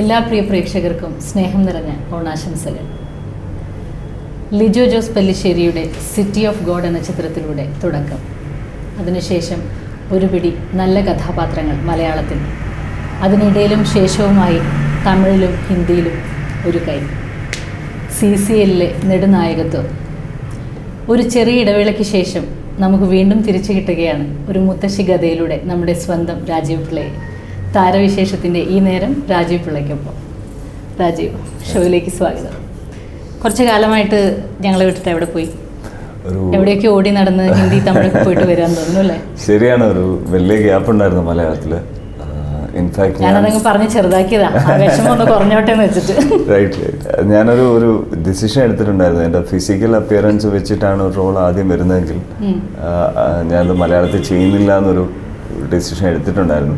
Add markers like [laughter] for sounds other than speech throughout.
എല്ലാ പ്രിയ പ്രേക്ഷകർക്കും സ്നേഹം നിറഞ്ഞ ഓണാശംസകൾ. ലിജോ ജോസ് പല്ലിശ്ശേരിയുടെ സിറ്റി ഓഫ് ഗോഡ് എന്ന ചിത്രത്തിലൂടെ തുടക്കം. അതിനുശേഷം ഒരു പിടി നല്ല കഥാപാത്രങ്ങൾ മലയാളത്തിൽ. അതിനിടയിലും ശേഷവുമായി തമിഴിലും ഹിന്ദിയിലും ഒരു കൈ. സി സി എല്ലിലെ നെടുനായകത്വം. ഒരു ചെറിയ ഇടവേളയ്ക്ക് ശേഷം നമുക്ക് വീണ്ടും തിരിച്ചു കിട്ടുകയാണ് ഒരു മുത്തശ്ശി കഥയിലൂടെ നമ്മുടെ സ്വന്തം രാജീവ് പിള്ളയെ. താരവിശേഷത്തിന്റെ ഈ നേരം രാജീവ് പിള്ളയ്ക്കൊപ്പം. രാജീവ് ഷോയിലേക്ക് സ്വാഗതം. കുറച്ച് കാലമായിട്ട് ഞങ്ങളെ വിട്ടിട്ട് എവിടെ പോയി? എവിടെയൊക്കെ ഓടി നടന്ന് ഹിന്ദി തമിഴൊക്കെ പോയിട്ട് വരാൻ തോന്നുന്നു അല്ലേ? ശരിയാണ് ഒരു വലിയ ഗ്യാപ്പ് ഉണ്ടായിരുന്നു മലയാളത്തിൽ ഇൻഫാക്ട് ഞാൻ ഞാനതങ്ങ് പറഞ്ഞ് ചെറുതാക്കിയതാ. ആ വിഷമം ഒന്ന് കുറഞ്ഞോട്ടെ എന്ന് വെച്ചിട്ട്. റൈറ്റ് ഞാനൊരു ഒരു ഡിസിഷൻ എടുത്തിട്ടുണ്ടായിരുന്നു. എന്റെ ഫിസിക്കൽ അപ്പിയറൻസ് വെച്ചിട്ടാണ് ഒരു റോൾ ആദ്യം വരുന്നതെങ്കിൽ ഞാനത് മലയാളത്തിൽ ചെയ്യുന്നില്ല എന്നൊരു ഡിസിഷൻ എടുത്തിട്ടുണ്ടായിരുന്നു.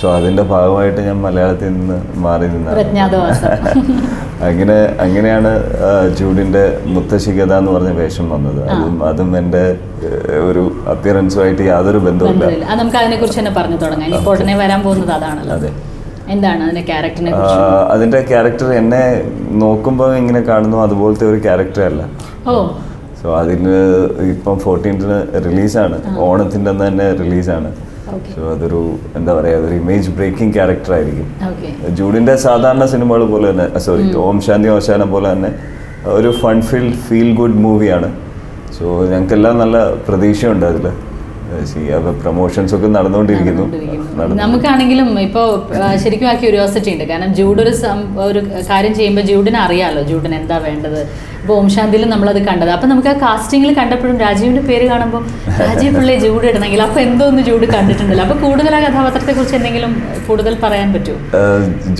സോ അതിന്റെ ഭാഗമായിട്ട് ഞാൻ മലയാളത്തിൽ നിന്ന് മാറി നിന്ന നിന്നാണ് [laughs] അങ്ങനെ അങ്ങനെയാണ് ജൂഡിന്റെ മുത്തശ്ശി കഥ എന്ന് പറഞ്ഞ വേഷം വന്നത്. അതും അതും എന്റെ ഒരു അപ്പിയറൻസുമായിട്ട് യാതൊരു ബന്ധവുമില്ല. നമുക്ക് അതിനെക്കുറിച്ച് തന്നെ പറഞ്ഞു തുടങ്ങാം. ഇനി ഉടനെ വരാൻ പോകുന്നത് അതാണല്ലോ. അതെ. എന്താണ് അതിന്റെ ക്യാരക്ടറിനെ അതിന്റെ ക്യാരക്ടർ എന്നെ നോക്കുമ്പോൾ ഇങ്ങനെ കാണുന്നു. അതുപോലത്തെ ഒരു ക്യാരക്ടർ അല്ല. ഓ. സോ അതിന് ഇപ്പം ഫോർട്ടീൻത്തിന് റിലീസാണ് ഓണത്തിന്റെ അന്ന് തന്നെ റിലീസാണ് സോ അതൊരു എന്താ പറയുക അതൊരു ഇമേജ് ബ്രേക്കിംഗ് ക്യാരക്ടർ ആയിരിക്കും. ജൂഡിന്റെ സാധാരണ സിനിമകൾ പോലെ തന്നെ സോറി ഓം ശാന്തി ഓശാനം പോലെ തന്നെ ഒരു ഫൺ ഫീൽ ഫീൽ ഗുഡ് മൂവിയാണ് സോ ഞങ്ങൾക്കെല്ലാം നല്ല പ്രതീക്ഷയുണ്ട് അതിൽ പ്രൊമോഷൻസ് ഒക്കെ നടന്നുകൊണ്ടിരിക്കുന്നു. നമുക്കാണെങ്കിലും ഇപ്പോൾ ശരിക്കും ആ ക്യൂരിയോസിറ്റി ഉണ്ട്. കാരണം ജൂഡ് ഒരു ഒരു കാര്യം ചെയ്യുമ്പോൾ ജൂഡിന് അറിയാലോ ജൂഡിന് എന്താ വേണ്ടത്. ഇപ്പോൾ ഓംശാന്തിയിലും നമ്മളത് കണ്ടത്. അപ്പം നമുക്ക് ആ കാസ്റ്റിംഗിൽ കണ്ടപ്പോഴും രാജീവിന്റെ പേര് കാണുമ്പോൾ രാജീവ് പിള്ളയെ ജൂഡ് ഇടണമെങ്കിൽ അപ്പോൾ എന്തോ ഒന്ന് ജൂഡ് കണ്ടിട്ടുണ്ടല്ലോ. അപ്പോൾ കൂടുതൽ ആ കഥാപാത്രത്തെ കുറിച്ച് എന്തെങ്കിലും കൂടുതൽ പറയാൻ പറ്റുമോ?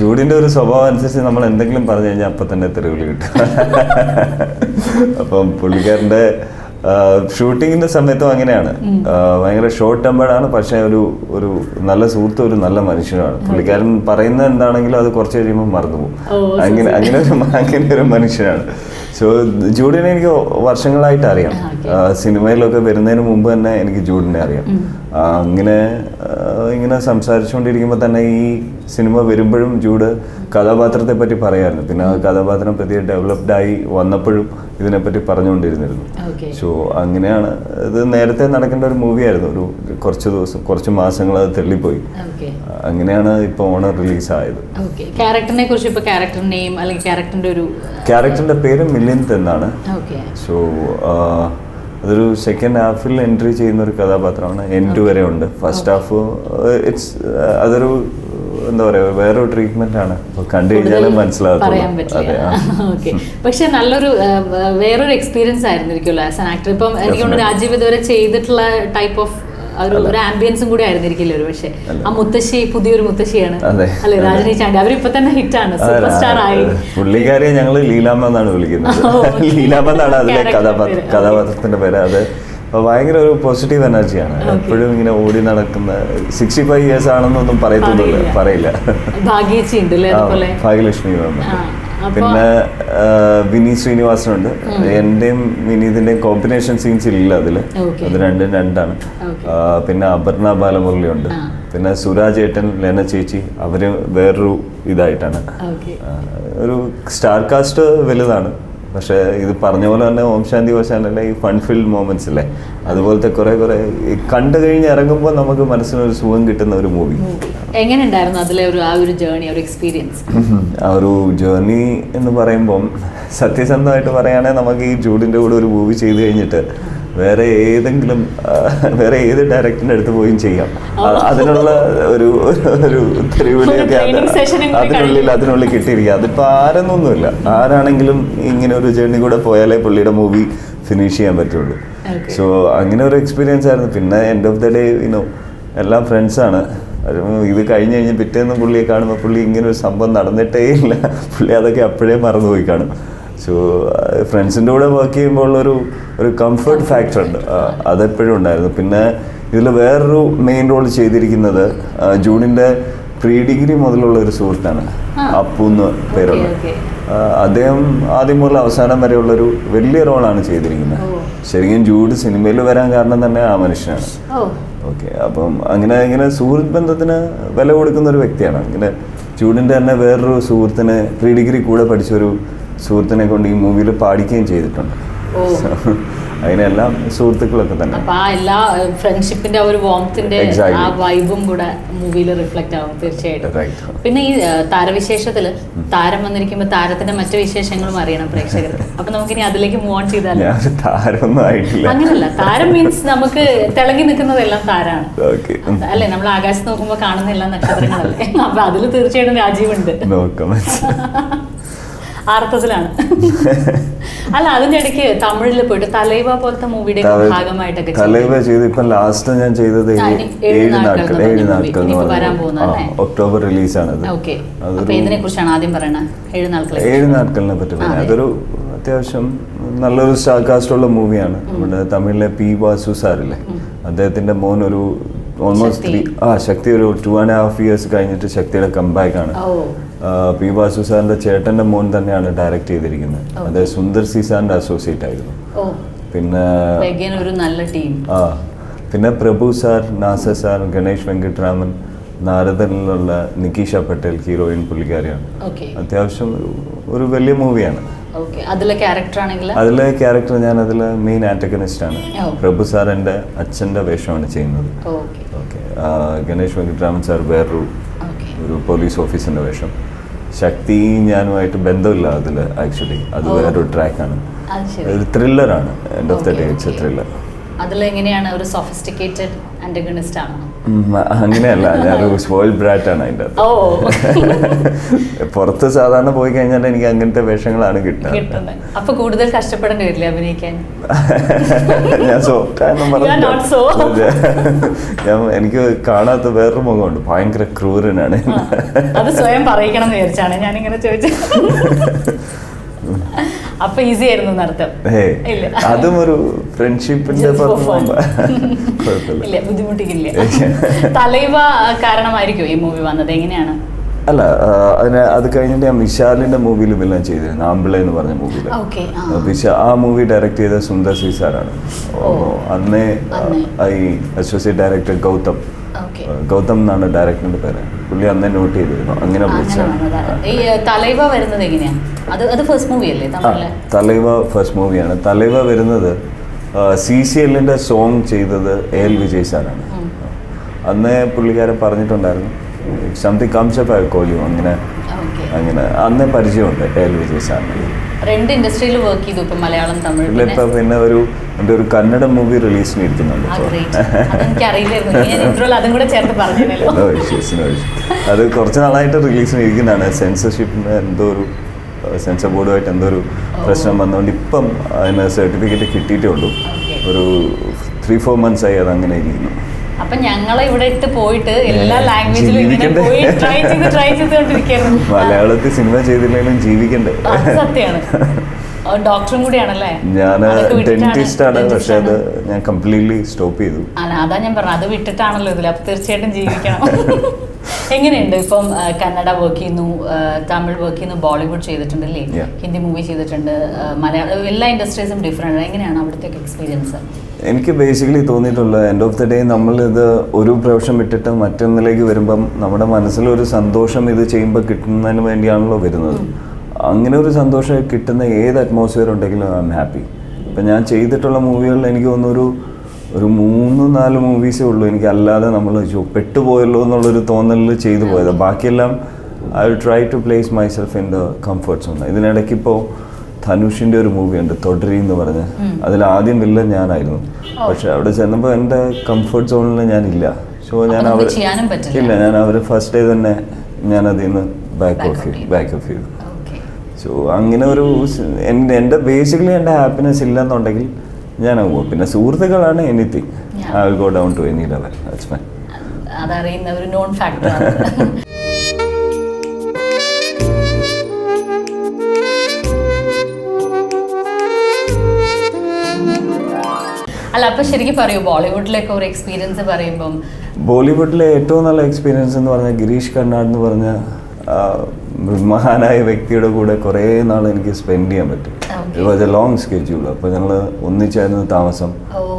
ജൂഡിന്റെ ഒരു സ്വഭാവം അനുസരിച്ച് നമ്മൾ എന്തെങ്കിലും പറഞ്ഞു കഴിഞ്ഞാൽ [laughs] അപ്പം തന്നെ തെരുവിളി കിട്ടും. അപ്പം പുള്ളിക്കാരന്റെ ഷൂട്ടിങ്ങിന്റെ സമയത്തും അങ്ങനെയാണ്. ഭയങ്കര ഷോർട്ട് ടെമ്പേർഡാണ് പക്ഷേ ഒരു ഒരു നല്ല സുഹൃത്ത് ഒരു നല്ല മനുഷ്യനാണ് പുള്ളിക്കാരൻ പറയുന്ന എന്താണെങ്കിലും അത് കുറച്ച് കഴിയുമ്പോൾ മറന്നുപോകും. അങ്ങനെ അങ്ങനെ ഒരു അങ്ങനെ ഒരു മനുഷ്യനാണ്. സോ ജൂഡിനെ എനിക്ക് വർഷങ്ങളായിട്ട് അറിയാം. സിനിമയിലൊക്കെ വരുന്നതിന് മുമ്പ് തന്നെ എനിക്ക് ജൂഡിനെ അറിയാം. അങ്ങനെ ഇങ്ങനെ സംസാരിച്ചുകൊണ്ടിരിക്കുമ്പോൾ തന്നെ ഈ സിനിമ വരുമ്പോഴും ജൂഡ് കഥാപാത്രത്തെ പറ്റി പറയായിരുന്നു. പിന്നെ ആ കഥാപാത്രം പറ്റി ഡെവലപ്ഡ് ആയി വന്നപ്പോഴും ഇതിനെപ്പറ്റി പറഞ്ഞുകൊണ്ടിരുന്നിരുന്നു. സോ അങ്ങനെയാണ് ഇത് നേരത്തെ നടക്കേണ്ട ഒരു മൂവിയായിരുന്നു ഒരു കുറച്ച് ദിവസം കുറച്ച് മാസങ്ങൾ അത് തെള്ളിപ്പോയി. അങ്ങനെയാണ് ഇപ്പോൾ ഓണർ റിലീസ് ആയത് ക്യാരക്ടറിനെ കുറിച്ച് ഇപ്പോൾ അല്ലെങ്കിൽ ക്യാരക്ടറിന്റെ ഒരു ക്യാരക്ടറിന്റെ പേര് മില്യൻത്ത് എന്നാണ് സോ അതൊരു സെക്കൻഡ് ഹാഫിൽ എൻട്രി ചെയ്യുന്ന ഒരു കഥാപാത്രമാണ്. എൻഡ് വരെ ഉണ്ട്. ഫസ്റ്റ് ഹാഫ് ഇറ്റ്സ് അതൊരു എന്താ പറയാ വേറൊരു ട്രീറ്റ്മെന്റ് ആണ്. കണ്ടു കഴിഞ്ഞാലേ. ഓക്കെ പക്ഷെ നല്ലൊരു വേറൊരു എക്സ്പീരിയൻസ് ആയിരുന്നിരിക്കുമല്ലോ ആസ് ആൻ ആക്ടർ ഇപ്പം എനിക്ക് തോന്നുന്നു രാജീവ് ഇതുവരെ ചെയ്തിട്ടുള്ള ടൈപ്പ് ഓഫ് ഒരു ഒരു ആംബിയൻസും കൂടി ആയിരുന്നിരിക്കില്ല ഒരു പക്ഷേ. ആ മുത്തശ്ശി പുതിയൊരു മുത്തശ്ശിയാണ്. അല്ലെ രാജനി ചാണ്ടി. അവരിപ്പോ തന്നെ ഹിറ്റാണ് സൂപ്പർ സ്റ്റാർ ആയി. പുള്ളിക്കാരെ ഞങ്ങൾ ലീലാമ്മ എന്നാണ് വിളിക്കുന്നത്. [laughs] ലീലാമ്മ എന്നാണ് അതിലെ പേര്. കഥാപാത്രത്തിന്റെ പേര്. അത് ഭയങ്കര ഒരു പോസിറ്റീവ് എനർജിയാണ് എപ്പോഴും ഇങ്ങനെ ഓടി നടക്കുന്ന സിക്സ്റ്റി ഫൈവ് ഇയേഴ്സ് ആണെന്നൊന്നും പറയത്തൊന്നുമില്ല. പറയില്ല. ഭാഗ്യലക്ഷ്മി പിന്നെ വിനി വിനീത് ശ്രീനിവാസനുണ്ട് എന്റെയും വിനീതിന്റെയും കോമ്പിനേഷൻ സീൻസ് ഇല്ല അതിൽ അത് രണ്ടും രണ്ടാണ്. പിന്നെ അപർണ ബാലമുരളി ഉണ്ട് പിന്നെ സുരാജ് ഏട്ടൻ ലെന ചേച്ചി അവർ വേറൊരു ഇതായിട്ടാണ്. ഒരു സ്റ്റാർ കാസ്റ്റ് വലുതാണ്. പക്ഷേ ഇത് പറഞ്ഞ പോലെ തന്നെ ഓം ശാന്തി ഓശാനല്ലേ ഈ ഫൺ ഫിൽഡ് മൊമെന്റ്സ് അല്ലേ അതുപോലത്തെ കുറെ കുറെ കണ്ടു കഴിഞ്ഞ് ഇറങ്ങുമ്പോൾ നമുക്ക് മനസ്സിനൊരു സുഖം കിട്ടുന്ന ഒരു മൂവി എങ്ങനെ ഉണ്ടായിരുന്നു അതിലെ ഒരു ആ ഒരു ജേർണി ഒരു എക്സ്പീരിയൻസ് ആ ഒരു ജേർണി എന്ന് പറയുമ്പം സത്യസന്ധമായിട്ട് പറയുകയാണെങ്കിൽ നമുക്ക് ഈ ജൂഡിന്റെ കൂടെ ഒരു മൂവി ചെയ്ത് കഴിഞ്ഞിട്ട് വേറെ ഏതെങ്കിലും വേറെ ഏത് ഡയറക്ടറിന്റെ അടുത്ത് പോയും ചെയ്യാം. അതിനുള്ള ഒരു ഒരു- തെരുവിളിയൊക്കെ അതിനുള്ളിൽ അതിനുള്ളിൽ കിട്ടിയിരിക്കുക അതിപ്പോൾ ആരെന്നൊന്നുമില്ല. ആരാണെങ്കിലും ഇങ്ങനെ ഒരു ജേർണി കൂടെ പോയാലേ പുള്ളിയുടെ മൂവി ഫിനിഷ് ചെയ്യാൻ പറ്റുള്ളൂ. സോ അങ്ങനെ ഒരു എക്സ്പീരിയൻസ് ആയിരുന്നു. പിന്നെ end of the day you know എല്ലാം ഫ്രണ്ട്സാണ് ഇത് കഴിഞ്ഞ് കഴിഞ്ഞ് പിറ്റേന്ന് പുള്ളിയെ കാണുമ്പോൾ പുള്ളി ഇങ്ങനെ ഒരു സംഭവം നടന്നിട്ടേ ഇല്ല. പുള്ളി അതൊക്കെ അപ്പോഴേ മറന്നുപോയി കാണും. സോ ഫ്രണ്ട്സിന്റെ കൂടെ വർക്ക് ചെയ്യുമ്പോൾ ഉള്ളൊരു ഒരു കംഫർട്ട് ഫാക്ടർ ഉണ്ട്. അതെപ്പോഴും ഉണ്ടായിരുന്നു. പിന്നെ ഇതിൽ വേറൊരു മെയിൻ റോൾ ചെയ്തിരിക്കുന്നത് ജൂണിന്റെ പ്രീ ഡിഗ്രി മുതലുള്ള ഒരു സുഹൃത്താണ് ആ. അപ്പു എന്ന് പേരുള്ള അദ്ദേഹം ആദ്യം മുതൽ അവസാനം വരെയുള്ളൊരു വലിയ റോളാണ് ചെയ്തിരിക്കുന്നത്. ശരിക്കും ജൂഡ് സിനിമയിൽ വരാൻ കാരണം തന്നെ ആ മനുഷ്യനാണ്. ഓക്കെ അപ്പം അങ്ങനെ ഇങ്ങനെ സുഹൃത്ത് ബന്ധത്തിന് വില കൊടുക്കുന്ന ഒരു വ്യക്തിയാണ്. ഇങ്ങനെ ജൂഡിന്റെ തന്നെ വേറൊരു സുഹൃത്തിനെ പ്രീ ഡിഗ്രി കൂടെ പഠിച്ചൊരു സുഹൃത്തിനെ കൊണ്ട് ഈ മൂവിയിൽ പാടിക്കുകയും ചെയ്തിട്ടുണ്ട്. [laughs] അതിനെല്ലാം സുഹൃത്തുക്കളൊക്കെ തന്നെ. ആ എല്ലാ ഫ്രണ്ട്ഷിപ്പിന്റെ ആ ഒരു വോംത്തിന്റെ ആ വൈബും കൂടെ മൂവിയിൽ റിഫ്ലക്റ്റ് ആവും തീർച്ചയായിട്ടും. പിന്നെ ഈ താരവിശേഷത്തിൽ താരവിശേഷത്തിൽ താരം വന്നിരിക്കുമ്പോ താരത്തിന്റെ മറ്റു വിശേഷങ്ങളും അറിയണം പ്രേക്ഷകർക്ക്. [laughs] അപ്പൊ നമുക്കിനി അതിലേക്ക് മൂവ് ഓൺ ആയിട്ടില്ല. അങ്ങനല്ല. താരം മീൻസ് [laughs] നമുക്ക് തിളങ്ങി നിൽക്കുന്നതെല്ലാം താരാണ്. അല്ലെ? നമ്മൾ ആകാശത്ത് നോക്കുമ്പോൾ കാണുന്ന എല്ലാം നക്ഷത്രങ്ങളല്ലേ? അപ്പൊ അതിൽ തീർച്ചയായിട്ടും രാജീവുണ്ട്. നോ അർത്ഥത്തിലാണ് അല്ല അതിന്റെ ഇടയ്ക്ക് തമിഴിൽ പോയിട്ട് തലൈവ പോലത്തെ മൂവിയുടെ ഭാഗമായിട്ടൊക്കെ തലൈവ ചെയ്ത്. ഇപ്പൊ ലാസ്റ്റ് ഞാൻ ചെയ്തത് ഏഴ് നാട്ടിൽ ഏഴ് നാട്ടിൽ വരാൻ പോകുന്നത് ഒക്ടോബർ റിലീസാണ് ഓക്കെ. ഇതിനെ കുറിച്ചാണ് ആദ്യം പറയണത്? ഏഴ് നാട്കൾ ഏഴ് നാട്കളിനെ പറ്റി അതൊരു അത്യാവശ്യം നല്ലൊരു സ്റ്റാർ കാസ്റ്റ് ഉള്ള മൂവിയാണ് നമ്മുടെ തമിഴിലെ പി വാസു സാറില്ലേ അദ്ദേഹത്തിന്റെ മോൻ ഒരു ഓൾമോസ്റ്റ് ആ ശക്തി ഒരു ടു ആൻഡ് ഹാഫ് ഇയേഴ്സ് കഴിഞ്ഞിട്ട് ശക്തിയുടെ കംബാക്ക് ആണ്. പി വാസു സാറിന്റെ ചേട്ടന്റെ മോൻ തന്നെയാണ് ഡയറക്റ്റ് ചെയ്തിരിക്കുന്നത്. അത് സുന്ദർ സി സാറിന്റെ അസോസിയേറ്റ് ആയിരുന്നു. പിന്നെ ഒരു നല്ല ടീം ആ പിന്നെ പ്രഭു സാർ നാസ സാർ ഗണേഷ് വെങ്കിട്ടരാമൻ നാരദനിലുള്ള നിക്കീഷ പട്ടേൽ ഹീറോയിൻ പുള്ളിക്കാരിയാണ്. അത്യാവശ്യം ഒരു- വലിയ മൂവിയാണ് അതിലെ ക്യാരക്ടർ അതിലെ ഞാൻ അതിൽ മെയിൻ ആന്റഗണിസ്റ്റ് ആണ്. പ്രഭു സാർ എന്റെ അച്ഛന്റെ വേഷമാണ് ചെയ്യുന്നത്. ഗണേഷ് വെങ്കിട്ടരാമൻ സാർ വേറൊരു ഒരു പോലീസ് ഓഫീസറിന്റെ വേഷം. ശക്തി ഞാനുമായിട്ട് ബന്ധമില്ല അതിൽ ആക്ച്വലി അത്. വേറൊരു ട്രാക്കാണ് ഒരു ത്രില്ലറാണ് end of the day it's a okay. Thriller അതിലെങ്ങനെയാണ് ഒരു സോഫിസ്റ്റിക്കേറ്റഡ് ആന്റഗണിസ്റ്റ് ആണോ അങ്ങനെയല്ല. ഞാനൊരു സ്പോയിൽ ബ്രാറ്റ് ആണ് അതിന്റെ ഓ. പുറത്ത് സാധാരണ പോയി കഴിഞ്ഞാൽ എനിക്ക് അങ്ങനത്തെ വേഷങ്ങളാണ് കിട്ടുന്നത്. അപ്പൊ കൂടുതൽ കഷ്ടപ്പെടേണ്ടി വരില്ലേ അഭിനയിക്കാൻ? ഞാൻ സോഫ്റ്റാന്ന് ഞാൻ എനിക്ക് കാണാത്ത വേറൊരു മുഖമുണ്ട്. ഭയങ്കര ക്രൂരനാണ്. അത് സ്വയം പറയിക്കണം എന്ന് വിചാരിച്ചാണ് ഞാനിങ്ങനെ ചോദിച്ചത്. [laughs] അപ്പൊ ഈസി ആയിരുന്നു നടത്തും. അതും ഒരു ഫ്രണ്ട്ഷിപ്പിന്റെ ഇല്ല ബുദ്ധിമുട്ടിക്കില്ല. [laughs] തലൈവ കാരണമായിരിക്കും ഈ മൂവി വന്നത്? എങ്ങനെയാണ്? അല്ല അതിനെ അത് കഴിഞ്ഞിട്ട് ഞാൻ വിശാലിന്റെ മൂവിയിലും എല്ലാം ചെയ്തിരുന്നു. ആമ്പിള എന്ന് പറഞ്ഞ മൂവിയിൽ വിശാ ആ മൂവി ഡയറക്ട് ചെയ്ത സുന്ദർ സി സാറാണ്. അന്നേ ഈ I associate director Gautham Gautham എന്നാണ് ഡയറക്ടറിന്റെ പേര്. പുള്ളി അന്ന് നോട്ട് ചെയ്തിരുന്നു. അങ്ങനെ ഈ തലൈവ വരുന്നത് അത് അത് ഫസ്റ്റ് മൂവി അല്ലേ തലൈവ ഫസ്റ്റ് മൂവിയാണ് തലൈവ വരുന്നത് സി സി എല്ലിന്റെ സോങ് ചെയ്തത് എ എൽ വിജയ് സാറാണ്. അന്നേ പുള്ളിക്കാരൻ പറഞ്ഞിട്ടുണ്ടായിരുന്നു something comes up I call you അങ്ങനെ അങ്ങനെ. അന്ന് പരിചയമുണ്ട് എൽ വിജയ് സാറിന് രണ്ട് ഇൻഡസ്ട്രിയിൽ വർക്ക് ചെയ്തു ഇപ്പൊ മലയാളം തമിഴ് ഇല്ല പിന്നെ ഇപ്പം പിന്നെ ഒരു എന്റെ ഒരു കന്നഡ മൂവി റിലീസിന് ഇരിക്കുന്നുണ്ട് അത് കുറച്ച് നാളായിട്ട് റിലീസിന് ഇരിക്കുന്നതാണ് സെൻസർഷിപ്പിന് എന്തോ ഒരു സെൻസർ ബോർഡുമായിട്ട് എന്തോ ഒരു പ്രശ്നം വന്നുകൊണ്ട് ഇപ്പം അതിന് സർട്ടിഫിക്കറ്റ് കിട്ടിയിട്ടേ ഉള്ളൂ. ഒരു ത്രീ ഫോർ മന്ത്സ് ആയി അത് അങ്ങനെ ഇരിക്കുന്നു. അപ്പൊ ഞങ്ങൾ ഇവിടെ ഇട്ട് പോയിട്ട് എല്ലാ ലാംഗ്വേജിലും ഇങ്ങനെ പോയി ട്രൈ ചെയ്ത് ട്രൈ [laughs] മലയാളത്തിൽ സിനിമ ചെയ്തില്ലെങ്കിലും ജീവിക്കണ്ടേ? അത് സത്യമാണ്. [laughs] ഡോക്ടറും കൂടിയാണല്ലേ? ഞാൻ ഡെന്റിസ്റ്റ് ആണ് പക്ഷെ അത് ഞാൻ കംപ്ലീറ്റ്ലി സ്റ്റോപ്പ് ചെയ്തു. അല്ല അതാ ഞാൻ പറഞ്ഞത്. അത് വിട്ടിട്ടാണല്ലോ ഇതിൽ അപ്പൊ തീർച്ചയായിട്ടും ജീവിക്കണം. [laughs] എങ്ങനെയുണ്ട് ഇപ്പം കന്നഡ വർക്ക് ചെയ്യുന്നു തമിഴ് വർക്ക് ചെയ്യുന്നു ബോളിവുഡ് ചെയ്തിട്ടുണ്ട് അല്ലേ? ഹിന്ദി മൂവി ചെയ്തിട്ടുണ്ട് മലയാളം എല്ലാ ഇൻഡസ്ട്രീസും ഡിഫറെന്റ് എങ്ങനെയാണ് അവിടുത്തെ എക്സ്പീരിയൻസ് എനിക്ക് ബേസിക്കലി തോന്നിയിട്ടുള്ളത് എൻഡ് ഓഫ് ദി ഡേ നമ്മളിത് ഒരു പ്രൊഫഷൻ വിട്ടിട്ട് മറ്റൊന്നിലേക്ക് വരുമ്പം നമ്മുടെ മനസ്സിലൊരു സന്തോഷം ഇത് ചെയ്യുമ്പോൾ കിട്ടുന്നതിന് വേണ്ടിയാണല്ലോ വരുന്നത്. അങ്ങനെ ഒരു സന്തോഷം കിട്ടുന്ന ഏത് അറ്റ്മോസ്ഫിയർ ഉണ്ടെങ്കിലും ഐ എം ഹാപ്പി ഇപ്പം ഞാൻ ചെയ്തിട്ടുള്ള മൂവികളിൽ എനിക്ക് തോന്നുന്നു ഒരു മൂന്ന് നാല് മൂവീസേ ഉള്ളൂ. എനിക്ക് അല്ലാതെ നമ്മൾ പെട്ടുപോയല്ലോ എന്നുള്ളൊരു തോന്നലിൽ ചെയ്തു പോയത്. ബാക്കിയെല്ലാം I try to place myself in the comfort zone ഇതിനിടയ്ക്ക് ഇപ്പോൾ ധനുഷിന്റെ ഒരു മൂവി ഉണ്ട് തൊടരി എന്ന് പറഞ്ഞ്. അതിൽ ആദ്യം വില്ലൻ ഞാനായിരുന്നു. പക്ഷെ അവിടെ ചെന്നപ്പോൾ എന്റെ കംഫർട്ട് സോണിൽ ഞാനില്ല. സോ ഞാൻ അവർ. ഇല്ല ഞാൻ അവർ ഫസ്റ്റ് ഡേ തന്നെ ഞാൻ അതിൽ നിന്ന് ബാക്ക് ഓഫ് ചെയ്തു. ബാക്ക് ഓഫ് ചെയ്തു. സോ അങ്ങനെ ഒരു എന്റെ ബേസിക്കലി എന്റെ ഹാപ്പിനെസ് ഇല്ലെന്നുണ്ടെങ്കിൽ ഞാൻ പോകും പിന്നെ സുഹൃത്തുക്കളാണ് anything. I will go down to any level that's fine അതറിയുന്ന ഒരു നോൺ ഫാക്ടറാണ് അല്ല അപ്പൊ ശരിക്കും പറയൂ ബോളിവുഡിലേക്ക് ഒരു എക്സ്പീരിയൻസ് പറയുമ്പം ബോളിവുഡിലെ ഏറ്റവും നല്ല എക്സ്പീരിയൻസ് എന്ന് പറഞ്ഞാൽ ഗിരീഷ് കണ്ണാട് എന്ന് പറഞ്ഞ മഹാനായ വ്യക്തിയുടെ കൂടെ കുറേ നാൾ എനിക്ക് സ്പെൻഡ് ചെയ്യാൻ പറ്റും. It was a long schedule അപ്പോൾ ഞങ്ങൾ ഒന്നിച്ചായിരുന്നു താമസം.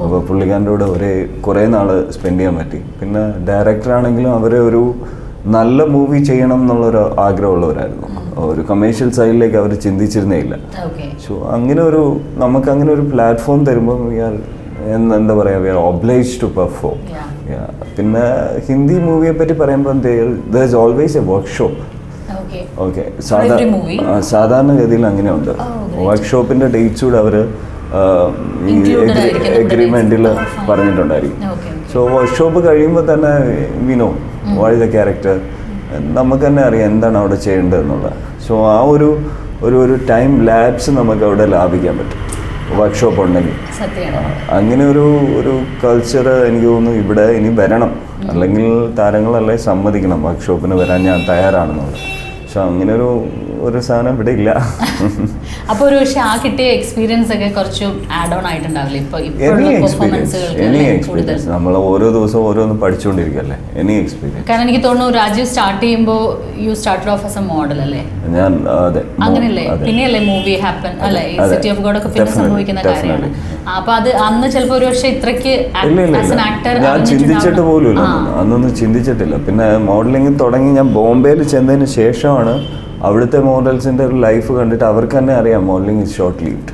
അപ്പോൾ പുള്ളിക്കാരന്റെ കൂടെ ഒരേ കുറേ നാൾ സ്പെൻഡ് ചെയ്യാൻ പറ്റി. പിന്നെ ഡയറക്ടറാണെങ്കിലും അവരെ ഒരു നല്ല മൂവി ചെയ്യണം എന്നുള്ളൊരു ആഗ്രഹമുള്ളവരായിരുന്നു. ഒരു കമേഴ്ഷ്യൽ സൈഡിലേക്ക് അവർ ചിന്തിച്ചിരുന്നേ ഇല്ല. സോ അങ്ങനെ ഒരു നമുക്ക് അങ്ങനെ ഒരു പ്ലാറ്റ്ഫോം തരുമ്പോൾ വി ആർ എന്താ പറയുക we are obliged to perform. പിന്നെ ഹിന്ദി മൂവിയെ പറ്റി പറയുമ്പോൾ there is always a workshop okay. Movie? സാധാരണഗതിയിൽ അങ്ങനെയുണ്ട്. വർക്ക്ഷോപ്പിന്റെ ഡേറ്റ്സ് കൂടെ അവർ ഈ fine. പറഞ്ഞിട്ടുണ്ടായിരിക്കും. സോ വർക്ക്ഷോപ്പ് കഴിയുമ്പോൾ തന്നെ വിനോ വാഴ് ദ ക്യാരക്ടർ നമുക്ക് തന്നെ അറിയാം എന്താണ് അവിടെ ചെയ്യേണ്ടത് എന്നുള്ളത് സോ ആ ഒരു ഒരു ഒരു ടൈം ലാബ്സ് നമുക്ക് അവിടെ ലാഭിക്കാൻ പറ്റും. വർക്ക്ഷോപ്പ് ഉണ്ടെങ്കിൽ. അങ്ങനെ ഒരു ഒരു കൾച്ചർ എനിക്ക് തോന്നുന്നു ഇവിടെ ഇനി വരണം. അല്ലെങ്കിൽ താരങ്ങളല്ലേ സമ്മതിക്കണം വർക്ക്ഷോപ്പിന് വരാൻ ഞാൻ തയ്യാറാണെന്നുള്ളത്. പക്ഷെ അങ്ങനെ ഒരു ഒരു സാധനം ഇവിടെ ഇല്ല. [laughs] അപ്പൊ ഒരു പക്ഷെ ആ കിട്ടിയ എക്സ്പീരിയൻസ് ഒക്കെ കുറച്ച് ആഡ് ഓൺ ആയിട്ടുണ്ടാവില്ല? ഇപ്പോൾ എക്സ്പീരിയൻസ് നമ്മൾ ഓരോ ദിവസവും ഓരോന്ന് പഠിച്ചുകൊണ്ടിരിക്കുകയല്ലേ എനി എക്സ്പീരിയൻസ് കാരണം എനിക്ക് തോന്നുന്നു രാജീവ് സ്റ്റാർട്ട് ചെയ്യുമ്പോൾ you start off as a model അല്ലേ? ഞാൻ അതെ അങ്ങനെയല്ലേ. പിന്നെയല്ലേ മൂവി ഹാപ്പൻ അല്ലേ? സിറ്റി ഓഫ് ഗോഡ് ഒക്കെ പിന്നെ സംഭവിക്കുന്ന കാര്യമാണ്. അപ്പൊ അത് അന്ന് ചിലപ്പോ ഒരു പക്ഷേ ഇത്രയ്ക്ക് ഞാൻ ചിന്തിച്ചിട്ട് പോലും അന്നൊന്നും ചിന്തിച്ചിട്ടില്ല. പിന്നെ മോഡലിംഗ് തുടങ്ങി. ഞാൻ ബോംബെയിൽ ചെന്നതിന് ശേഷമാണ് അവിടുത്തെ മോഡൽസിന്റെ ഒരു ലൈഫ് കണ്ടിട്ട് അവർക്ക് തന്നെ അറിയാം modelling is short lived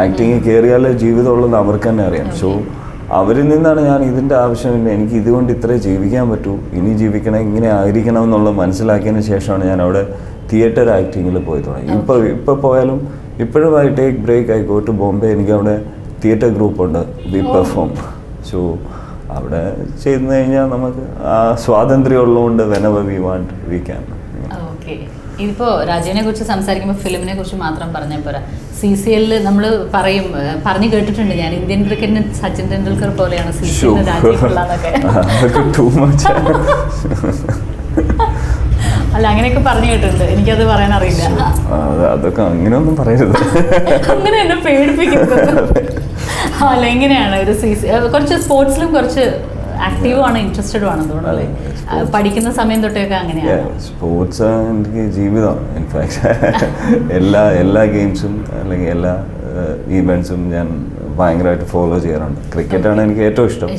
acting കയറിയാലേ ജീവിതമുള്ളത് അവർക്ക് തന്നെ അറിയാം. സോ അവരിൽ നിന്നാണ് ഞാൻ ഇതിന്റെ ആവശ്യമില്ല എനിക്ക് ഇതുകൊണ്ട് ഇത്രേ ജീവിക്കാൻ പറ്റൂ. ഇനി ജീവിക്കണം ഇങ്ങനെ ആയിരിക്കണം എന്നുള്ളത് മനസ്സിലാക്കിയതിന് ശേഷമാണ് ഞാൻ അവിടെ തിയേറ്റർ ആക്ടിങ്ങിൽ പോയി തുടങ്ങി. ഇപ്പോൾ ഇപ്പോൾ പോയാലും ഇപ്പോഴും I take break I go to Bombay എനിക്ക് അവിടെ തിയേറ്റർ ഗ്രൂപ്പ് ഉണ്ട്. വി പെർഫോം സോ അവിടെ ചെയ്തു കഴിഞ്ഞാൽ നമുക്ക് ആ സ്വാതന്ത്ര്യം ഉള്ളതുകൊണ്ട് whenever we want we can okay ഇതിപ്പോ രാജീവിനെ കുറിച്ച് സംസാരിക്കുമ്പോൾ ഫിലിമിനെ കുറിച്ച് മാത്രം പറഞ്ഞാൽ പോരാ. സി സി എല്ലിൽ നമ്മൾ പറയും പറഞ്ഞു കേട്ടിട്ടുണ്ട് ഞാൻ. ഇന്ത്യൻ ക്രിക്കറ്റിന് സച്ചിൻ ടെണ്ടുൽക്കർ പോലെയാണ് സി സി അല്ല അങ്ങനെയൊക്കെ പറഞ്ഞു കേട്ടിട്ടുണ്ട്. എനിക്കത് പറയാൻ അറിയില്ല അതൊക്കെ അങ്ങനെയൊന്നും പറയരുത്. അങ്ങനെ എന്നെ പേടിപ്പിക്കുന്നത് അല്ല എങ്ങനെയാണ് ഒരു സി സി കുറച്ച് സ്പോർട്സിലും കുറച്ച് ആക്റ്റീവും ആണ് ഇൻട്രസ്റ്റഡും ആണ്. തോന്നുന്നു പഠിക്കുന്ന സമയം തൊട്ടൊക്കെ അങ്ങനെയാണ്. സ്പോർട്സ് എനിക്ക് ജീവിതം ഇൻഫാക്ട് [laughs] എല്ലാ എല്ലാ ഗെയിംസും അല്ലെങ്കിൽ എല്ലാ ഈവൻസും ഞാൻ ഭയങ്കരമായിട്ട് ഫോളോ ചെയ്യാറുണ്ട്. ക്രിക്കറ്റ് ആണ് എനിക്ക് ഏറ്റവും ഇഷ്ടം.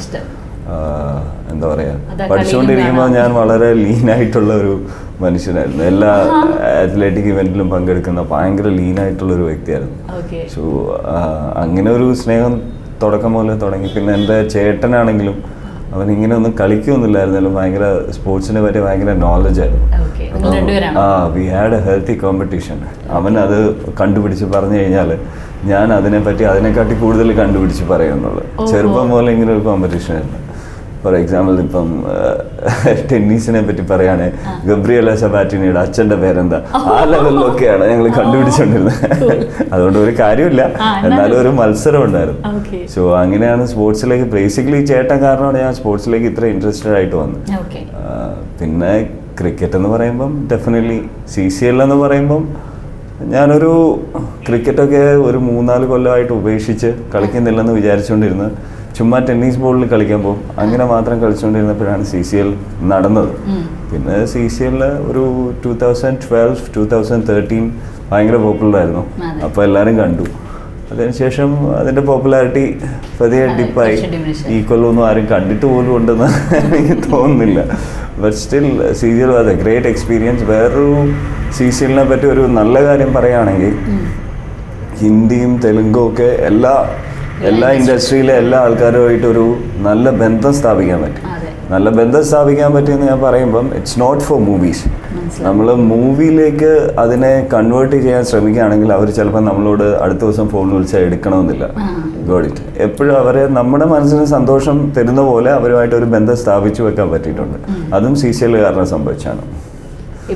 എന്താ പറയാ? പഠിച്ചുകൊണ്ടിരിക്കുമ്പോൾ ഞാൻ വളരെ ലീനായിട്ടുള്ള ഒരു മനുഷ്യനായിരുന്നു എല്ലാ അത്ലറ്റിക് ഇവന്റിലും പങ്കെടുക്കുന്ന ഭയങ്കര ലീനായിട്ടുള്ള ഒരു വ്യക്തിയായിരുന്നു. സോ അങ്ങനെ ഒരു സ്നേഹം തുടക്കം മുതലേ തുടങ്ങി. പിന്നെ എന്റെ ചേട്ടനാണെങ്കിലും അവൻ ഇങ്ങനെ ഒന്നും കളിക്കൊന്നുമില്ലായിരുന്നാലും ഭയങ്കര സ്പോർട്സിനെ പറ്റി ഭയങ്കര നോളജ് ആയിരുന്നു. ആ we had a healthy competition അവൻ അത് കണ്ടുപിടിച്ച് പറഞ്ഞു കഴിഞ്ഞാൽ ഞാൻ അതിനെപ്പറ്റി അതിനെക്കാട്ടി കൂടുതൽ കണ്ടുപിടിച്ച് പറയുന്നുള്ളു. ചെറുപ്പം പോലെ ഇങ്ങനെ ഒരു കോമ്പറ്റീഷൻ ആയിരുന്നു. ഫോർ എക്സാമ്പിൾ ഇപ്പം [laughs] ടെന്നീസിനെ പറ്റി പറയാണ് ഗബ്രിയല സബാറ്റിനിയുടെ അച്ഛന്റെ പേരെന്താ? ആ ലെവലിലൊക്കെയാണ് ഞങ്ങൾ കണ്ടുപിടിച്ചുകൊണ്ടിരുന്നത് [laughs] അതുകൊണ്ട് ഒരു കാര്യമില്ല. എന്നാലും- ഒരു മത്സരം ഉണ്ടായിരുന്നു. സോ അങ്ങനെയാണ് സ്പോർട്സിലേക്ക് ബേസിക്കലി ചേട്ടൻ കാരണമാണ് ഞാൻ സ്പോർട്സിലേക്ക് ഇത്ര ഇൻട്രസ്റ്റഡ് ആയിട്ട് വന്നത്. പിന്നെ ക്രിക്കറ്റ് എന്ന് പറയുമ്പം ഡെഫിനറ്റ്ലി സി സി എൽ എന്ന് പറയുമ്പം ഞാനൊരു ക്രിക്കറ്റൊക്കെ ഒരു മൂന്നാൽ കൊല്ലമായിട്ട് ഉപേക്ഷിച്ച് കളിക്കുന്നില്ലെന്ന് വിചാരിച്ചുകൊണ്ടിരുന്ന് ചുമ്മാ ടെന്നീസ് ബോളിൽ കളിക്കാൻ പോകും അങ്ങനെ മാത്രം കളിച്ചുകൊണ്ടിരുന്നപ്പോഴാണ് സി സി എൽ നടന്നത്. പിന്നെ സി സി എല്ലിൽ ഒരു two thousand twelve two thousand thirteen ഭയങ്കര പോപ്പുലർ ആയിരുന്നു. അപ്പോൾ എല്ലാവരും കണ്ടു. അതിനുശേഷം അതിന്റെ പോപ്പുലാരിറ്റി പതിയെ ഡിപ്പായി ഈക്വലൊന്നും ആയി. ഈ കൊല്ലമൊന്നും ആരും കണ്ടിട്ട് പോലും ഉണ്ടെന്ന് എനിക്ക് തോന്നുന്നില്ല. But still serial was a great experience വേറൊരു സീരിയലിനെ പറ്റി ഒരു നല്ല കാര്യം പറയുകയാണെങ്കിൽ ഹിന്ദിയും തെലുങ്കും ഒക്കെ എല്ലാ എല്ലാ ഇൻഡസ്ട്രിയിലെ എല്ലാ ആൾക്കാരുമായിട്ട് ഒരു നല്ല ബന്ധം സ്ഥാപിക്കാൻ പറ്റും. നല്ല ബന്ധം സ്ഥാപിക്കാൻ പറ്റിയെന്ന് ഞാൻ പറയുമ്പം ഇറ്റ്സ് നോട്ട് ഫോർ മൂവീസ് നമ്മൾ മൂവിയിലേക്ക് അതിനെ കൺവേർട്ട് ചെയ്യാൻ ശ്രമിക്കുകയാണെങ്കിൽ അവർ ചിലപ്പോൾ നമ്മളോട് അടുത്ത ദിവസം ഫോൺ വിളിച്ചാൽ എടുക്കണമെന്നില്ല. ഗോഡിറ്റ് എപ്പോഴും അവരെ നമ്മുടെ മനസ്സിന് സന്തോഷം തരുന്ന പോലെ അവരുമായിട്ട് ഒരു ബന്ധം സ്ഥാപിച്ചു വെക്കാൻ പറ്റിയിട്ടുണ്ട്. അതും സി സി എൽ കാരണം സംഭവിച്ചാണ്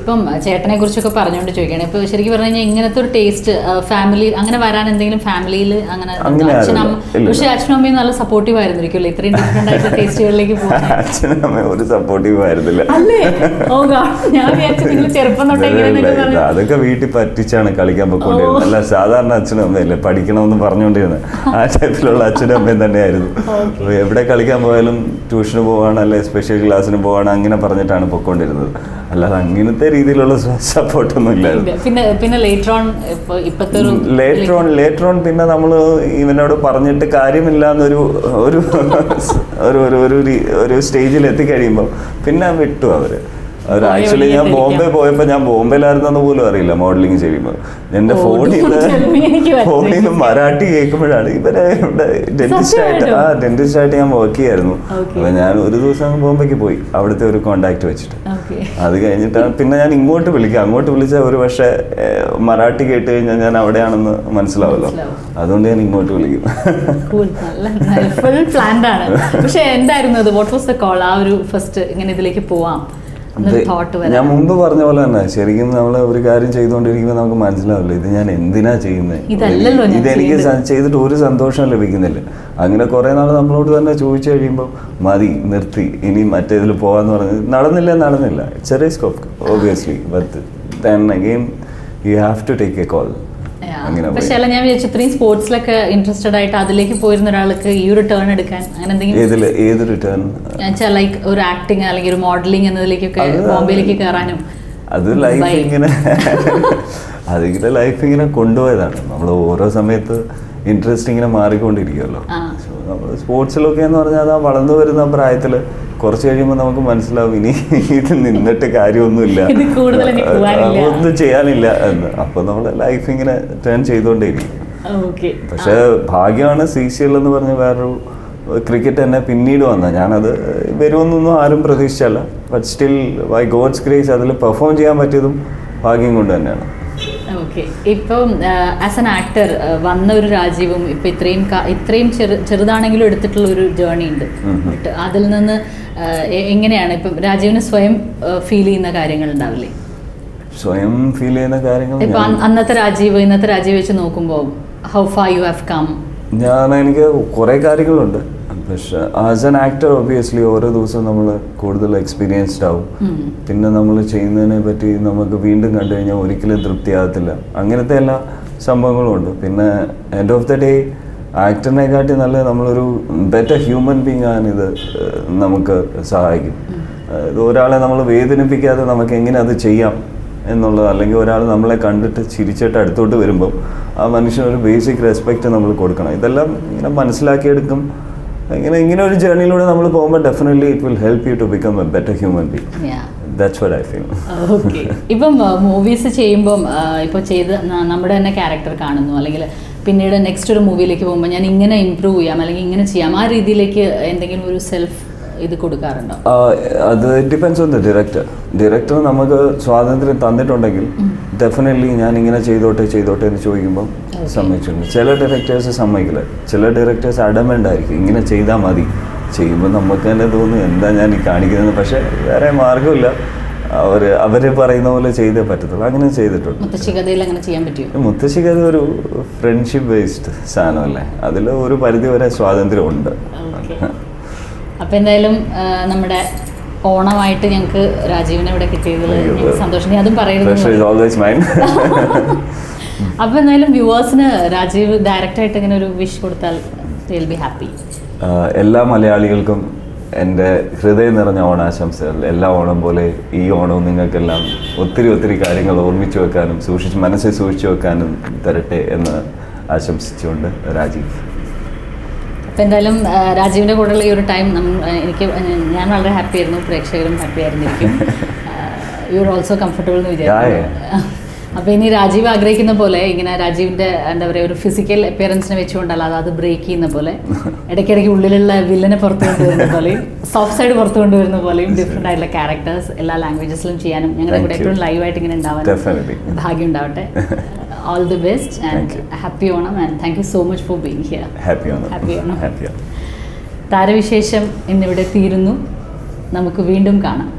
ഇപ്പം ചേട്ടനെ കുറിച്ചൊക്കെ പറഞ്ഞുകൊണ്ട് ചോദിക്കുകയാണ്. ഇപ്പൊ ശരിക്കും പറഞ്ഞു കഴിഞ്ഞാൽ ഇങ്ങനത്തെ ഒരു ടേസ്റ്റ് ഫാമിലി അങ്ങനെ വരാൻ എന്തെങ്കിലും ഫാമിലിയിൽ അങ്ങനെ പക്ഷേ അച്ഛനും. പക്ഷെ അമ്മയും നല്ല സപ്പോർട്ടീവ് ആയിരുന്നിരിക്കുമല്ലോ ഇത്രയും ഡിഫറെന്റ് ആയിട്ട് ടേസ്റ്റുകളിലേക്ക് പോകുന്നത് അച്ഛനും അമ്മയും ഒരു സപ്പോർട്ടീവ് ആയിരുന്നില്ല. അതൊക്കെ വീട്ടിൽ പറ്റിച്ചാണ് കളിക്കാൻ പോയിക്കൊണ്ടിരുന്നത് അല്ല സാധാരണ അച്ഛനും അമ്മയല്ലേ പഠിക്കണമെന്ന് പറഞ്ഞുകൊണ്ടിരുന്നത് ആ ടൈപ്പിലുള്ള അച്ഛനും അമ്മയും തന്നെയായിരുന്നു. എവിടെ കളിക്കാൻ പോയാലും ട്യൂഷന് പോവാണ് അല്ലെ സ്പെഷ്യൽ ക്ലാസ്സിന് പോവാണ് അങ്ങനെ പറഞ്ഞിട്ടാണ് പൊയ്ക്കൊണ്ടിരുന്നത് അല്ലാതെ അങ്ങനത്തെ രീതിയിലുള്ള സപ്പോർട്ടൊന്നും ഇല്ലായിരുന്നു ഇല്ല. പിന്നെ പിന്നെ ലേറ്റർ ഓൺ ഇപ്പൊ ഇപ്പത്തെ ഒരു ലേറ്റർ ഓൺ ലേറ്റർ ഓൺ പിന്നെ നമ്മൾ ഇവനോട് പറഞ്ഞിട്ട് കാര്യമില്ല എന്നൊരു ഒരു ഒരു ഒരു സ്റ്റേജിൽ എത്തിക്കഴിയുമ്പോൾ പിന്നെ വിട്ടു അവർ ഒരു ആക്ച്വലി ഞാൻ ബോംബെ പോയപ്പോൾ ഞാൻ ബോംബെയിലായിരുന്നെന്ന് പോലും അറിയില്ല മോഡലിംഗ് ചെയ്യുമ്പോൾ. എന്റെ ഓ, ഫോണിൽ ഫോണിൽ നിന്ന് മറാഠി കേൾക്കുമ്പോഴാണ് ഇവരെ ഇവിടെ ഡെന്റിസ്റ്റ് ആയിട്ട് ആ ഡെന്റിസ്റ്റ് ആയിട്ട് ഞാൻ വർക്ക് ചെയ്യായിരുന്നു. അപ്പൊ ഞാൻ ഒരു ദിവസം ബോംബെക്ക് പോയി. അവിടുത്തെ ഒരു കോണ്ടാക്ട് വെച്ചിട്ട്. അത് കഴിഞ്ഞിട്ടാണ് പിന്നെ ഞാൻ ഇങ്ങോട്ട് വിളിക്കുക അങ്ങോട്ട് വിളിച്ച ഒരു പക്ഷേ മറാഠി കേട്ട് കഴിഞ്ഞാൽ ഞാൻ അവിടെയാണെന്ന് മനസ്സിലാവല്ലോ. അതുകൊണ്ട് ഞാൻ ഇങ്ങോട്ട് വിളിക്കും. ഫുൾ പ്ലാൻഡ് ആണ്. പക്ഷെ എന്തായിരുന്നു അത്? വാട്ട് വാസ് ദ കോൾ ആ ഒരു ഫസ്റ്റ് ഇങ്ങനെ ഇതിലേക്ക് പോവാം. ഞാൻ മുമ്പ് പറഞ്ഞ പോലെ തന്നെ ശരിക്കും നമ്മൾ ഒരു കാര്യം ചെയ്തുകൊണ്ടിരിക്കുമ്പോൾ നമുക്ക് മനസ്സിലാവില്ല ഇത് ഞാൻ എന്തിനാ ചെയ്യുന്നത് ഇതെനിക്ക് ചെയ്തിട്ട് ഒരു സന്തോഷം ലഭിക്കുന്നില്ല. അങ്ങനെ കുറെ നാൾ നമ്മളോട് തന്നെ ചോദിച്ചു കഴിയുമ്പോൾ മതി നിർത്തി ഇനി മറ്റേതിൽ പോകാന്ന് പറഞ്ഞ് നടന്നില്ല നടന്നില്ല. ചെറിയ scope obviously but then again you have to take a call അങ്ങനെ. അല്ല ഞാൻ വിചാരിച്ചു ഇത്രയും സ്പോർട്സിലൊക്കെ ഇൻട്രസ്റ്റഡ് ആയിട്ട് അതിലേക്ക് പോയിരുന്ന ഒരാൾക്ക് ഈ ഒരു ടേൺ എടുക്കാൻ അങ്ങനെ എന്തെങ്കിലും ഏതിൽ ഏത് റിട്ടേൺ വെച്ചാൽ ലൈക്ക് ഒരു ആക്ടിങ് അല്ലെങ്കിൽ ഒരു മോഡലിംഗ് എന്നതിലേക്കൊക്കെ ബോംബെയിലേക്ക് കയറാനും അത് ലൈഫ് ഇങ്ങനെ [laughs] അതിങ്ങനെ ലൈഫ് ഇങ്ങനെ കൊണ്ടുപോയതാണ്. നമ്മൾ ഓരോ സമയത്ത് ഇൻട്രസ്റ്റ് ഇങ്ങനെ മാറിക്കൊണ്ടിരിക്കുമല്ലോ. നമ്മൾ സ്പോർട്സിലൊക്കെ എന്ന് പറഞ്ഞാൽ അത് വളർന്നു വരുന്ന പ്രായത്തിൽ കുറച്ച് കഴിയുമ്പോൾ നമുക്ക് മനസ്സിലാവും ഇനി ഇത് നിന്നിട്ട് കാര്യമൊന്നുമില്ല. ഒന്നും ചെയ്യാനില്ല എന്ന്. അപ്പൊ നമ്മൾ ലൈഫ് ഇങ്ങനെ ടേൺ ചെയ്തുകൊണ്ടേയിരിക്കും പക്ഷെ ഭാഗ്യമാണ് സി സി എൽ എന്ന് പറഞ്ഞ വേറൊരു ക്രിക്കറ്റ് തന്നെ പിന്നീട് വന്ന. ഞാനത് വരുമെന്നൊന്നും ആരും പ്രതീക്ഷിച്ചല്ല. But still by God's grace അതിൽ പെർഫോം ചെയ്യാൻ പറ്റിയതും ഭാഗ്യം കൊണ്ട് തന്നെയാണ്. ഇപ്പം ആസ് എൻ ആക്ടർ വന്ന ഒരു രാജീവും ഇപ്പം ഇത്രയും ഇത്രയും ചെറു ചെറുതാണെങ്കിലും എടുത്തിട്ടുള്ള ഒരു ജേർണി ഉണ്ട്. അതിൽ നിന്ന് എങ്ങനെയാണ് ഇപ്പം രാജീവിന് സ്വയം ഫീൽ ചെയ്യുന്ന കാര്യങ്ങൾ ഉണ്ടാവില്ലേ? സ്വയം ഫീൽ ചെയ്യുന്ന കാര്യങ്ങൾ ഇപ്പൊ അന്നത്തെ രാജീവ് ഇന്നത്തെ രാജീവ് വെച്ച് നോക്കുമ്പോൾ how far you have come ഞാൻ എനിക്ക് കുറേ കാര്യങ്ങളുണ്ട്. പക്ഷെ ആസ് എൻ ആക്ടർ ഒബിയസ്ലി ഓരോ ദിവസവും നമ്മൾ കൂടുതൽ എക്സ്പീരിയൻസ്ഡ് ആവും. പിന്നെ നമ്മൾ ചെയ്യുന്നതിനെ പറ്റി നമുക്ക് വീണ്ടും കണ്ടു കഴിഞ്ഞാൽ ഒരിക്കലും തൃപ്തിയാകത്തില്ല. അങ്ങനത്തെ എല്ലാ സംഭവങ്ങളും ഉണ്ട്. പിന്നെ എൻഡ് ഓഫ് ദ ഡേ ആക്ടറിനെക്കാട്ടി നല്ല നമ്മളൊരു ബെറ്റർ ഹ്യൂമൻ ബീങ് ആണ് ഇത് നമുക്ക് സഹായിക്കും. ഒരാളെ നമ്മൾ വേദനിപ്പിക്കാതെ നമുക്ക് എങ്ങനെ അത് ചെയ്യാം എന്നുള്ളത് അല്ലെങ്കിൽ ഒരാൾ നമ്മളെ കണ്ടിട്ട് ചിരിച്ചിട്ട് അടുത്തോട്ട് വരുമ്പം ആ മനുഷ്യനൊരു ബേസിക് റെസ്പെക്റ്റ് നമ്മൾ കൊടുക്കണം. ഇതെല്ലാം ഇങ്ങനെ മനസ്സിലാക്കിയെടുക്കും. ഇങ്ങനെ ഇങ്ങനെ ഒരു ജേർണിയിലൂടെ നമ്മൾ പോകുമ്പോൾ definitely it will help you to become a better human being that's what I feel okay ഇപ്പം മൂവീസ് ചെയ്യുമ്പം ഇപ്പൊ ചെയ്ത് നമ്മുടെ തന്നെ ക്യാരക്ടർ കാണുന്നു. അല്ലെങ്കിൽ പിന്നീട് നെക്സ്റ്റ് ഒരു മൂവിയിലേക്ക് പോകുമ്പോൾ ഞാൻ ഇങ്ങനെ ഇമ്പ്രൂവ് ചെയ്യാം അല്ലെങ്കിൽ ഇങ്ങനെ ചെയ്യാം. ആ രീതിയിലേക്ക് എന്തെങ്കിലും ഒരു സെൽഫ് ഇത് കൊടുക്കാറുണ്ടോ? അത് depends on the director director നമുക്ക് സ്വാതന്ത്ര്യം തന്നിട്ടുണ്ടെങ്കിൽ ഡെഫിനറ്റ്ലി ഞാൻ ഇങ്ങനെ ചെയ്തോട്ടെ ചെയ്തോട്ടെ എന്ന് ചോദിക്കുമ്പോൾ സമ്മതിച്ചിട്ടുണ്ട്. ചില ഡയറക്ടേഴ്സ് സമ്മതിക്കില്ല. ചില ഡയറക്ടേഴ്സ് അഡമന്റ് ആയിരിക്കും. ഇങ്ങനെ ചെയ്താൽ മതി. ചെയ്യുമ്പോൾ നമുക്ക് തന്നെ തോന്നും എന്താ ഞാൻ ഈ കാണിക്കുന്നത് പക്ഷേ വേറെ മാർഗമില്ല. അവർ അവർ പറയുന്ന പോലെ ചെയ്തേ പറ്റത്തുള്ളൂ. അങ്ങനെ ചെയ്തിട്ടുണ്ട്. മുത്തശ്ശിക്ക് അത് ഒരു ഫ്രണ്ട്ഷിപ്പ് ബേസ്ഡ് സാധനമല്ലേ അതിൽ ഒരു പരിധി വരെ സ്വാതന്ത്ര്യമുണ്ട് ഉണ്ട്. അപ്പോൾ എന്തായാലും നമ്മുടെ ഓണമായിട്ട് ഞങ്ങൾക്ക് രാജീവിനെ ഇവിടെ കിട്ടിയതിൽ ഞങ്ങൾക്ക് സന്തോഷം. അതും പറയുന്നത് [laughs] അപ്പോൾ എന്തായാലും വ്യൂവേഴ്സിന് രാജീവ് ഡയറക്റ്റ് ആയിട്ട് ഇങ്ങനെ ഒരു വിഷ് കൊടുത്താൽ ബി ഹാപ്പി എല്ലാ മലയാളികൾക്കും എന്റെ ഹൃദയം നിറഞ്ഞ ഓണാശംസകൾ. എല്ലാ ഓണം പോലെ ഈ ഓണവും നിങ്ങൾക്കെല്ലാം ഒത്തിരി ഒത്തിരി കാര്യങ്ങൾ ഓർമ്മിച്ചു വെക്കാനും സൂക്ഷിച്ച് മനസ്സിൽ സൂക്ഷിച്ചു വെക്കാനും തരട്ടെ എന്ന് ആശംസിച്ചുകൊണ്ട് രാജീവ്. അപ്പോൾ എന്തായാലും രാജീവിന്റെ കൂടെയുള്ള ഈ ഒരു ടൈം എനിക്ക് ഞാൻ വളരെ ഹാപ്പി ആയിരുന്നു പ്രേക്ഷകരും ഹാപ്പി ആയിരുന്നു [laughs] യു ആർ ഓൾസോ കംഫർട്ടബിൾ എന്ന് വിചാരിക്കുന്നു. അപ്പോൾ ഇനി രാജീവ് ആഗ്രഹിക്കുന്ന പോലെ ഇങ്ങനെ രാജീവിന്റെ എന്താ പറയുക ഒരു ഫിസിക്കൽ അപ്പിയറൻസിനെ വെച്ചുകൊണ്ടല്ല അത് ബ്രേക്ക് ചെയ്യുന്ന പോലെ ഇടയ്ക്കിടയ്ക്ക് ഉള്ളിലുള്ള വില്ലനെ പുറത്തു കൊണ്ടുവരുന്ന പോലെയും സോഫ്റ്റ് സൈഡ് പുറത്തു കൊണ്ടുവരുന്ന പോലെയും ഡിഫറെന്റ് ആയിട്ടുള്ള ക്യാരക്ടേഴ്സ് എല്ലാ ലാംഗ്വേജസിലും ചെയ്യാനും ഞങ്ങളുടെ കൂടെ. എപ്പോഴും ലൈവായിട്ട് ഇങ്ങനെ ഉണ്ടാവാനും Definitely. ഭാഗ്യം ഉണ്ടാവട്ടെ. All the best and. Happy Onam and thank you so much for being here happy Onam. Happy Onam. ഹാപ്പിയാണ് താരവിശേഷം ഇന്നിവിടെ തീരുന്നു. നമുക്ക് വീണ്ടും കാണാം.